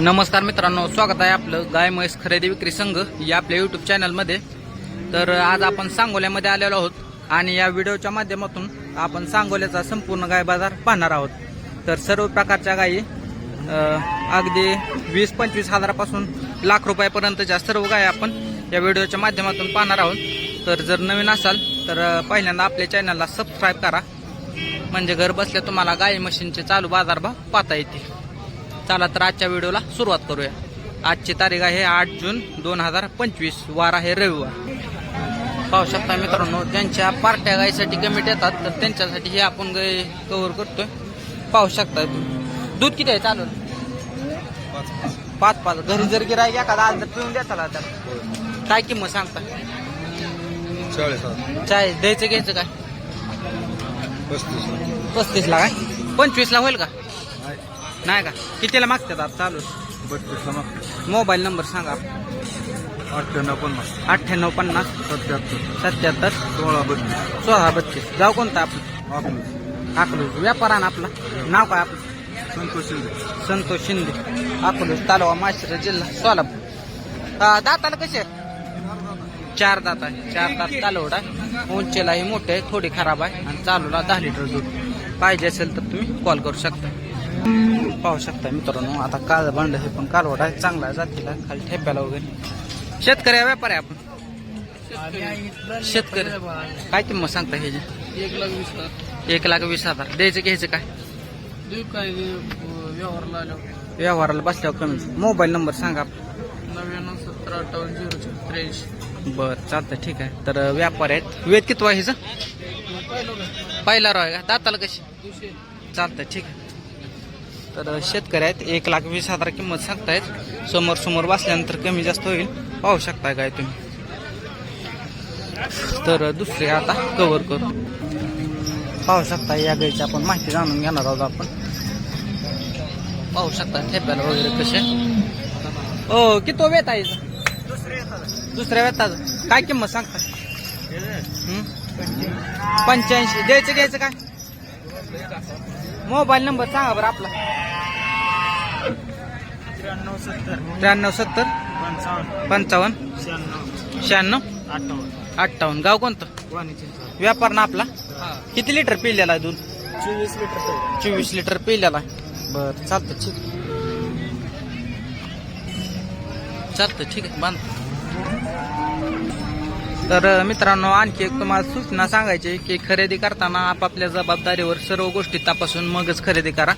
नमस्कार मित्रांनो स्वागत आहे आपलं गाय म्हैस खरेदी विक्री संघ या आपल्या युट्यूब चॅनलमध्ये तर आज आपण सांगोल्यामध्ये आलेलो आहोत आणि या व्हिडिओच्या माध्यमातून आपण सांगोल्याचा संपूर्ण गाय बाजार पाहणार आहोत. तर सर्व प्रकारच्या गायी अगदी वीस पंचवीस हजारापासून लाख रुपयापर्यंतच्या सर्व गाय आपण या व्हिडिओच्या माध्यमातून पाहणार आहोत. तर जर नवीन असाल तर पहिल्यांदा आपल्या चॅनलला सबस्क्राईब करा. म्हणजे घर बसल्या तुम्हाला गाई मशीनचे चालू बाजारभाव पाहता येतील. चला तर आजच्या व्हिडिओला सुरुवात करूया. आजची तारीख आहे आठ जून दोन हजार पंचवीस. वार आहे रविवार. पाहू शकता मित्रांनो ज्यांच्या पार्ट्या गायीसाठी कमिटी येतात तर त्यांच्यासाठी हे आपण गाय कव्हर करतोय. पाहू शकता. दूध किती आहे चालू? पाच पाच. घरी जर गिराय एखादा आज जर पिऊन द्या चला तर काय किंमत सांगता? चाळीस चाय द्यायचं घ्यायचं काय? पस्तीस पस्तीसला काय? पंचवीसला होईल का? नाही का? कितीला मागतात आता? चालू बत्तीसला मग मोबाईल नंबर सांगा. अठ्ठ्याण्णव पन्नास. अठ्ठ्याण्णव पन्नास. सत्याहत्तर. सत्याहत्तर. सोळा बत्तीस. सोळा बत्तीस. गाव कोणतं आपलं? आपली. अकलूज. व्यापारानं आपलं. नाव काय आपलं? संतोष शिंदे. संतोष शिंदे. अकलूज तालुका माशिरा जिल्हा सोलापूर. अं, दाताला कसे आहे? चार दात आहे. चार दात कालवड आहे. उंचीला ही मोठे आहे थोडी खराब आहे. आणि चालूला दहा लिटर दूध पाहिजे असेल तर तुम्ही कॉल करू शकता. पाहू शकता मित्रांनो आता काळ भांड हे पण कालवड चांगला जातीला खाली ठेप्याला वगैरे. शेतकरी व्यापारी आहे आपण. शेतकरी. काय किंमत सांगता ह्याची? एक लाख वीस हजार. एक लाख वीस हजार. द्यायचं घ्यायचं काय? व्यवहारला बसल्यावर कमी. मोबाईल नंबर सांगा नव्याण्णव सत्तर अठ्ठावन्न झिरो त्र्याऐंशी. बर चालतं ठीक आहे. तर व्यापारी आहेत. वेद किती आहे हिचं पहिलं रॉय का? दाताला कशी? चालतं ठीक आहे. तर शेतकरी आहेत. एक लाख वीस हजार किंमत सांगतायत. समोर समोर वाचल्यानंतर कमी जास्त होईल. पाहू शकता काय तुम्ही. तर दुसरे आता कवर करू. पाहू शकता या गाईची आपण माहिती जाणून घेणार आहोत आपण. पाहू शकता ठेप्याला वगैरे कसे. हो किती वेत आहे? दुसऱ्या वेताचं काय किंमत सांगता पंच्याऐंशी. द्यायचं घ्यायचं काय? मोबाईल नंबर सांगा बरं आपला. त्र्याण्णव सत्तर. त्र्याण्णव सत्तर. पंचावन्न. पंचावन्न. शहाण्णव. शहाण्णव. अठ्ठावन्न. अठ्ठावन्न. गाव कोणतं? व्यापार ना आपला? किती लिटर पिलेला आहे दूध? चोवीस लिटर चोवीस लिटर पिलेला आहे. बरं चालतं ठीक चालतं ठीक आहे. बांध. तर मित्रांनो आणखी एक तुम्हाला सूचना सांगायची की खरेदी करताना आपापल्या जबाबदारीवर सर्व गोष्टी तपासून मगच खरेदी करा.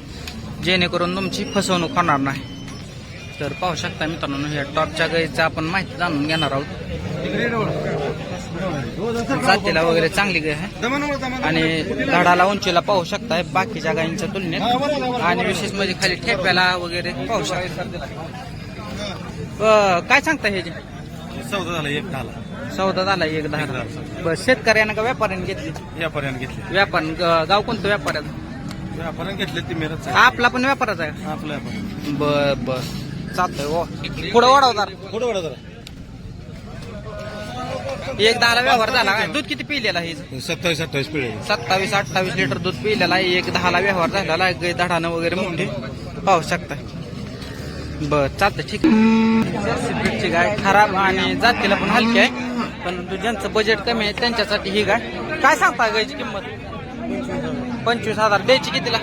जेणेकरून तुमची फसवणूक होणार नाही. तर पाहू शकता मित्रांनो ह्या टॉपच्या गाईचं आपण माहिती जाणून घेणार आहोत. जातीला वगैरे चांगली गाय आहे. आणि झाडाला उंचीला पाहू शकताय बाकीच्या गायींच्या तुलनेत. आणि विशेष म्हणजे खाली ठेप्याला वगैरे पाहू शकता. काय सांगता हे चौदा झाला एक झाला. सौदा झाला एक दहा बस शेतकऱ्यानं का व्यापाऱ्याने घेतली? व्यापाऱ्याने घेतले. व्यापार गाव कोणतं व्यापाऱ्याचं? व्यापाऱ्याने घेतले ते मेरच आपला पण व्यापाराचा आहे आपलं व्यापार. बर बर. चालतंय ओ पुढं वाढवणार कुठं वडा जरा. एक दहाला व्यवहार झाला काय? दूध किती पिलेला आहे? सत्तावीस अठ्ठावीस पिढे सत्तावीस अठ्ठावीस लिटर दूध पिलेला आहे. एक दहाला व्यवहार झालेला आहे. धडानं वगैरे मोठी पाहू शकता बर चालतं ठीक आहे. ब्रीडची गाय खराब आणि जातीला पण हलकी आहे. परंतु ज्यांचं बजेट कमी आहे त्यांच्यासाठी ही गाय. काय सांगता गायची किंमत? पंचवीस हजार. द्यायची कितीला?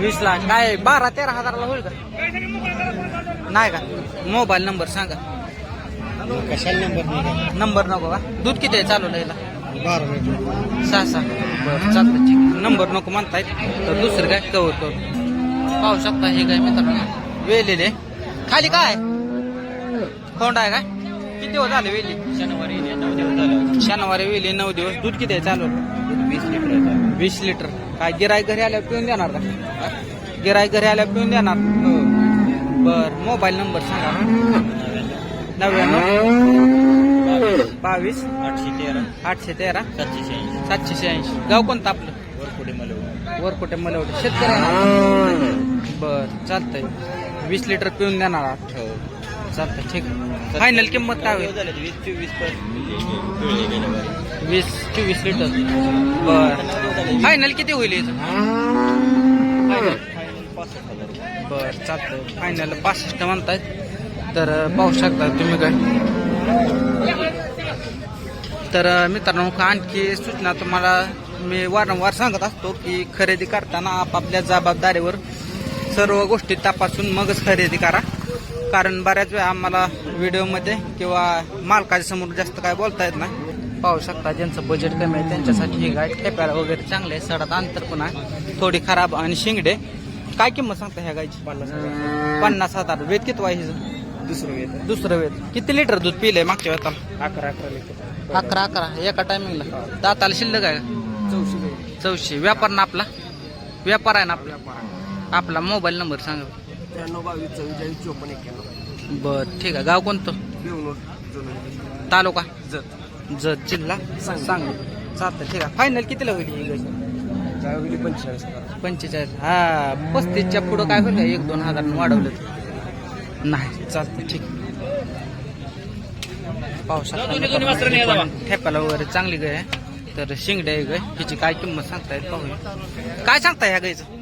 वीस ला काय बारा तेरा हजाराला होईल का? नाही का? मोबाईल नंबर सांगा. कशाला नंबर नंबर नको का? दूध किती आहे चालू याला सहा सहा. बरं चालतं ठीक नंबर नको म्हणतायत तर दुसरं काय? कवर करू पाहू शकता हे काय मित्रांनो. वेलेले. खाली काय? खोंड आहे काय? किती दिवस झाले वेली? शनिवारी नऊ दिवस झाले शनिवारी वेली नऊ दिवस. दूध किती आहे चालू? वीस लिटर वीस लिटर. काय गिराय घरी आल्यावर पिऊन देणार का? गिराय घरी आल्यावर पिऊन देणार? बर मोबाईल नंबर सांगा नव्याण्णव. बावीस. आठशे तेरा. आठशे तेरा. सातशे शहाऐंशी सातशे शहाऐंशी. गाव कोणतं आपलं? वरपुढे मला वरकोटे मलवडे? शेतकरी आहे ना? बर चालतंय. वीस लिटर पिऊन देणार आहात. हो. चालतं ठीक फायनल किंमत काय होईल? वीस चोवीस वीस चोवीस लिटर. बर. फायनल किती होईल याचं? फायनल बरं चालतं फायनल पासष्ट म्हणताय तर पाहू शकता तुम्ही काय. तर मित्रांनो आणखी सूचना तुम्हाला मी वारंवार सांगत असतो की खरेदी करताना आपापल्या जबाबदारीवर सर्व गोष्टी तपासून मगच खरेदी करा. कारण बऱ्याच वेळा आम्हाला व्हिडिओमध्ये किंवा मालकाच्या समोर जास्त काय बोलता येत नाही. पाहू शकता ज्यांचं बजेट कमी आहे त्यांच्यासाठी ही गाय ठेप्याला वगैरे चांगले आहे. सडात अंतर पण आहे थोडी खराब आणि शिंगडे. काय किंमत सांगता ह्या गायची? पन्नास पन्नास हजार. वेद किती हिचं? दुसरं वेळ दुसरं वेद किती लिटर दूध पिलंय मागच्या वेळेला अकरा अकरा लिटर. अकरा अकरा. एका टायमिंगला दाताला शिल्लक आहे का? चौशे. चौशे. व्यापार ना आपला? व्यापार आहे ना आपला? आपला मोबाईल नंबर सांगा. त्र्याण्णव बावीस चव्वेचाळीस चोपन्न एक्क्याण्णव. बर ठीक आहे. गाव कोणतं? तालुका? जत. जत जिल्हा? सांगली. सांगली. चालतं ठीक आहे. फायनल कितीला होईल ही गाय? काय होईल पंचेचाळीस हजार पंचेचाळीस. हा पस्तीसच्या पुढं काय होईल का? एक दोन हजार वाढवलं तर? नाही. चालतं ठीक ठेप्याला वगैरे चांगली गाय आहे. तर शिंगडे आहे गाय हिची काय किंमत सांगता येत पाहूया. काय सांगता ह्या गायचं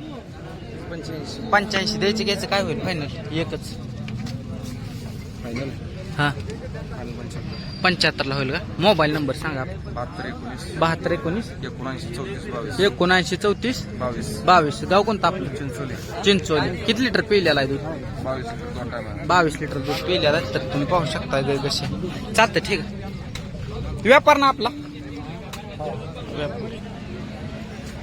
पंच्याऐंशी. पंच्याऐंशी द्यायची घ्यायचं काय होईल? फायनल एकच. फायनल हा. पंच्याहत्तरला होईल का? मोबाईल नंबर सांगा. बहात्तर एकोणीस. बहात्तर एकोणीस. एकोणऐंशी चौतीस बावीस. एकोणऐंशी चौतीस. बावीस. बावीस. गाव कोणतं आपलं? चिंचोली. चिंचोली. किती लिटर पिलेला आहे दूध? बावीस लिटर दोन टायमा बावीस लिटर दूध पिलेला आहे तर तुम्ही पाहू शकता गाय कशी चालतं ठीक आहे. व्यापार ना आपला? व्यापार.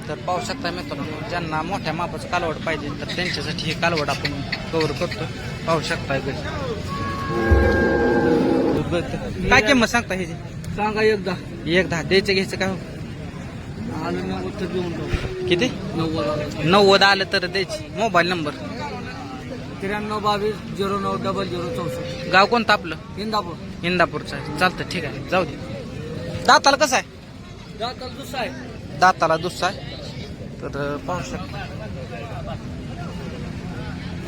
तर पाहू शकता मित्रांनो ज्यांना मोठ्या मापाचं कालवड पाहिजे तर त्यांच्यासाठी हे कालवड आपण कव्हर करतो. पाहू शकता काय किंमत सांगता ह्याची? सांगा एकदा एक दहा. द्यायचं घ्यायचं काय हो? किती? नव्वद नव्वद आलं तर द्यायची. Mobile number? त्र्याण्णव बावीस झिरो नऊ डबल झिरो चौसष्ट. गाव कोणतं आपलं? इंदापूर. इंदापूरचं आहे. चालतं ठीक आहे. जाऊ दे. दाताला कसं आहे? जाता दुसरा आहे. दाताला दुसरा आहे. तर पाहू शकता.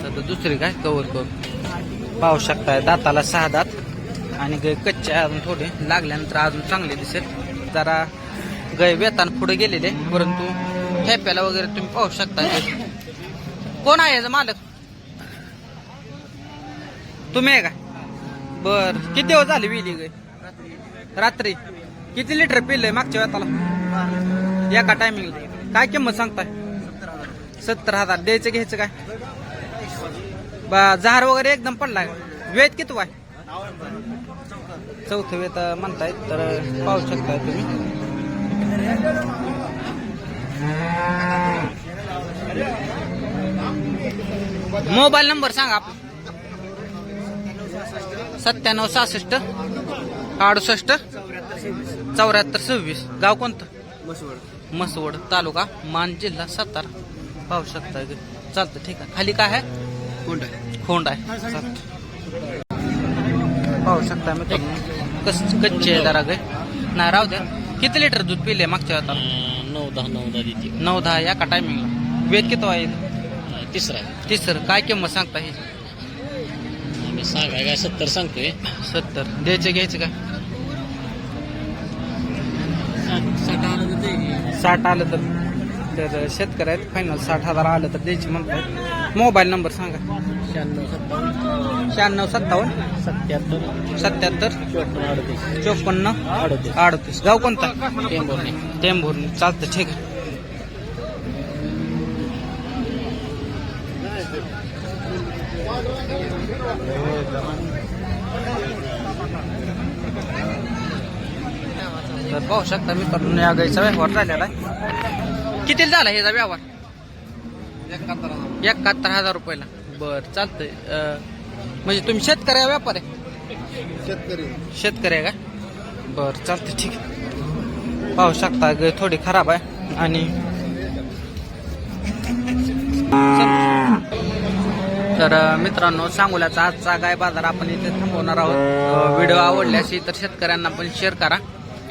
तर दुसरी काय? कवर करू पाहू शकताय दाताला सहा दात आणि गाय कच्चे अजून थोडे. लागल्यानंतर अजून चांगले दिसेल. जरा गाय वेतान पुढे गेलेले परंतु ठेप्याला वगैरे तुम्ही पाहू शकता कोण आहे याचा मालक? तुम्ही आहे का? बर. किती दिवस झाले विली गाय? रात्री. किती लिटर पिलंय मागच्या वेताला? एका टायमिंगला काय किंमत सांगताय? सत्तर हजार. द्यायचं घ्यायचं काय? बा जहार वगैरे एकदम पडला वेद किती वाय? चौथं वेत म्हणतायत तर पाहू शकताय तुम्ही. मोबाईल नंबर सांगा आपला. सत्त्याण्णव सहासष्ट अडुसष्ट चौऱ्याहत्तर सव्वीस. गाव कोणतं? मसवड तालुका मान जिल्हा सातारा. पाहू शकता. चालतं ठीक आहे. खाली काय आहे? कोण आहे. खोंड आहे. पाहू शकता मी कस कच्चे आहे जरा गे. नाही राहू द्या. किती लिटर दूध पिले मागच्या आता नऊ दहा नऊ दहा देते. नऊ दहा एका टायमिंगला वेद किती आहे? तिसरा आहे. तिसरं. काय किंमत सांगता हे? सांगाय काय सत्तर सांगतोय. सत्तर. द्यायचे घ्यायचे काय साठ आलं तर ते साठ आलं तर आहेत. फायनल साठ हजार आलं तर द्यायची म्हणतात. मोबाईल नंबर सांगा. शहाण्णव सत्तावन्न. शहाण्णव सत्तावन्न. सत्याहत्तर. सत्याहत्तर. चोपन्न अडतीस. चोपन्न अडतीस. अडतीस. गाव कोणता? टेंबोर्णी टेंभुर्णी. चालतं ठीक आहे. तर पाहू शकता मी करून या गाईचा व्यवहार झालेला आहे. किती झाला ह्याचा व्यवहार? एकाहत्तर हजार रुपयाला. बर चालतंय. म्हणजे तुम्ही शेतकरी व्यापार? आहे शेतकरी. शेतकरी आहे का? बर चालतं ठीक आहे. पाहू शकता गाय थोडी खराब आहे. आणि तर मित्रांनो सांगोल्याचा आजचा गाय बाजार आपण इथे थांबवणार आहोत. व्हिडिओ आवडल्यास तर शेतकऱ्यांना पण शेअर करा.